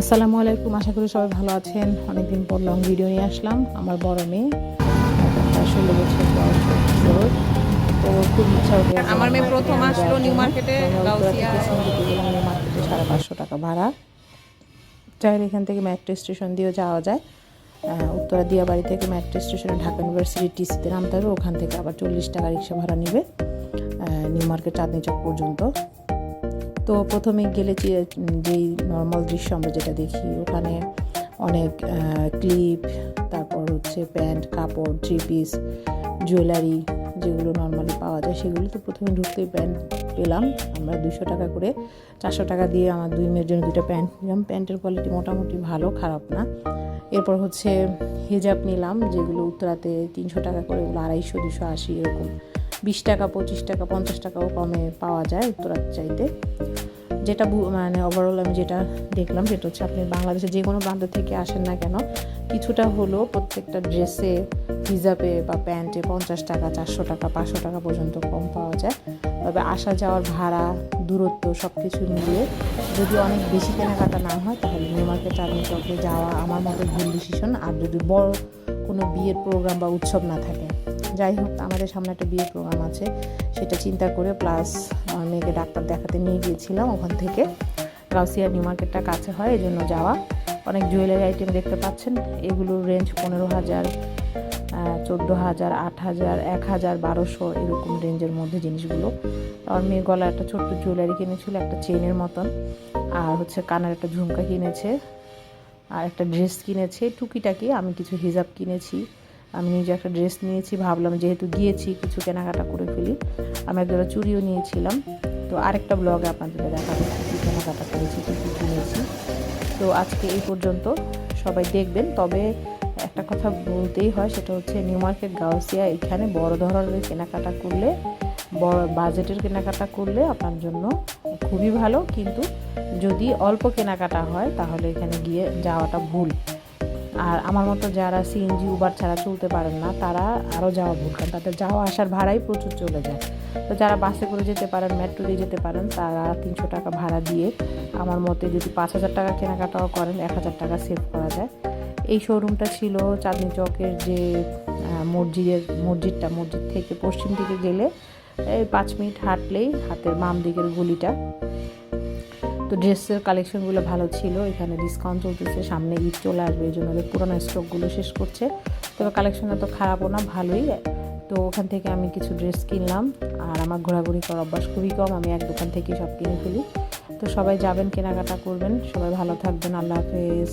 আসসালামু আলাইকুম আশা করি সবাই ভালো আছেন। অনেকদিন পর লং ভিডিও নিয়ে আসলাম আমার বড় মেয়ে। ষোলো বছর বয়স তো খুব ইচ্ছা আমার মেয়ে প্রথম আসলো নিউ মার্কেটে, নিউ মার্কেটে সাড়ে পাঁচশো টাকা ভাড়া। চাইলে এখান থেকে মেট্রো স্টেশন দিয়েও যাওয়া যায়। উত্তরা দিয়াবাড়ি থেকে মেট্রো স্টেশনে ঢাকা ইউনিভার্সিটি টিসিতে নামতে হবে। ওখান থেকে আবার চল্লিশ টাকা রিক্সা ভাড়া নেবে। নিউ মার্কেট চাঁদনি চক পর্যন্ত। তো প্রথমে গেলে যেই নর্মাল দৃশ্য আমরা যেটা দেখি, ওখানে অনেক ক্লিপ তারপর হচ্ছে প্যান্ট কাপড় থ্রি পিস জুয়েলারি যেগুলো নর্মালি পাওয়া যায়, সেগুলো তো প্রথমে ঢুকতেই প্যান্ট পেলাম। আমরা দুশো টাকা করে, চারশো টাকা দিয়ে আমার দুই মেয়ের জন্য দুটো প্যান্ট নিলাম। প্যান্টের কোয়ালিটি মোটামুটি ভালো, খারাপ না। এরপর হচ্ছে হিজাব নিলাম, যেগুলো উত্তরাতে তিনশো টাকা করে, ওগুলো আড়াইশো, দুশো, আশি, এরকম। বিশ টাকা, পঁচিশ টাকা, পঞ্চাশ টাকাও কমে পাওয়া যায় উত্তরার চাইতে। যেটা মানে ওভারঅল আমি যেটা দেখলাম সেটা হচ্ছে আপনি বাংলাদেশে যে কোনো প্রান্ত থেকে আসেন না কেন, কিছুটা হলেও প্রত্যেকটা ড্রেসে হিজাবে বা প্যান্টে পঞ্চাশ টাকা, চারশো টাকা, পাঁচশো টাকা পর্যন্ত কম পাওয়া যায়। তবে আসা যাওয়ার ভাড়া, দূরত্ব সব কিছু মিলিয়ে যদি অনেক বেশি কেনাকাটা না হয়, তাহলে নিউ মার্কেট চাঁদনি চকে যাওয়া আমার মতো ভুল ডিসিশন আর যদি বড় কোনো বিয়ের প্রোগ্রাম বা উৎসব না থাকে যাই হোক আমাদের সামনে একটা বিয়ের প্রোগ্রাম আছে। সেটা চিন্তা করে প্লাস মেয়েকে ডাক্তার দেখাতে নিয়ে গিয়েছিলাম ওখান থেকে। গাউসিয়া নিউ মার্কেটটা কাছে হয় এই জন্য যাওয়া। অনেক জুয়েলারি আইটেম দেখতে পাচ্ছেন। এগুলোর রেঞ্জ পনেরো হাজার চোদ্দ হাজার, আট হাজার, এক হাজার, বারোশো এরকম রেঞ্জের মধ্যে জিনিসগুলো। আমার মেয়ে গলায় একটা ছোট্ট জুয়েলারি কিনেছিল, একটা চেনের মতন। আর হচ্ছে কানের একটা ঝুমকা কিনেছে। আর একটা ড্রেস কিনেছে। টুকিটাকি আমি কিছু হিজাব কিনেছি। আমি নিজে একটা ড্রেস নিয়েছি, ভাবলাম যেহেতু গিয়েছি কিছু কেনাকাটা করে ফেলি। আমি একজোড়া চুড়িও নিয়েছিলাম। তো আরেকটা ব্লগে আপনাদের দেখাবো কী কেনাকাটা করেছি, কী কী কিনেছি। তো আজকে এই পর্যন্ত সবাই দেখবেন। তবে একটা কথা বলতেই হয়, সেটা হচ্ছে নিউ মার্কেট গাউসিয়া এখানে বড় ধরনের কেনাকাটা করলে, বড় বাজেটের কেনাকাটা করলে আপনার জন্য খুবই ভালো। কিন্তু যদি অল্প কেনাকাটা হয়, তাহলে এখানে গিয়ে যাওয়াটা ভুল। আর আমার মতো যারা সিএনজি উবার ছাড়া চলতে পারেন না, তারা আরও যাওয়া ভুল, কারণ তাদের যাওয়া আসার ভাড়াই প্রচুর চলে যায়। তো যারা বাসে করে যেতে পারেন মেট্রো দিয়ে যেতে পারেন, তারা তিনশো টাকা ভাড়া দিয়ে আমার মতে যদি পাঁচ হাজার টাকা কেনাকাটাও করেন, এক হাজার টাকা সেভ করা যায়। এই শোরুমটা ছিল চাঁদনি চকের যে মসজিদের, মসজিদটা, মসজিদ থেকে পশ্চিম দিকে গেলে এই পাঁচ মিনিট হাঁটলেই হাতের বাম দিকের গলিটা। তো ড্রেসের কালেকশনগুলো ভালো ছিল, এখানে ডিসকাউন্ট চলতেছে, সামনে ঈদ চলে আসবে, এই জন্য ওদের পুরোনো স্টকগুলো শেষ করছে। তবে কালেকশন এত খারাপও না, ভালোই। তো ওখান থেকে আমি কিছু ড্রেস কিনলাম, আর আমার ঘোরাঘুরি করার অভ্যাস খুবই কম, আমি এক দোকান থেকে সব কিনে ফেলি। তো সবাই যাবেন, কেনাকাটা করবেন, সবাই ভালো থাকবেন, আল্লাহ হাফেজ।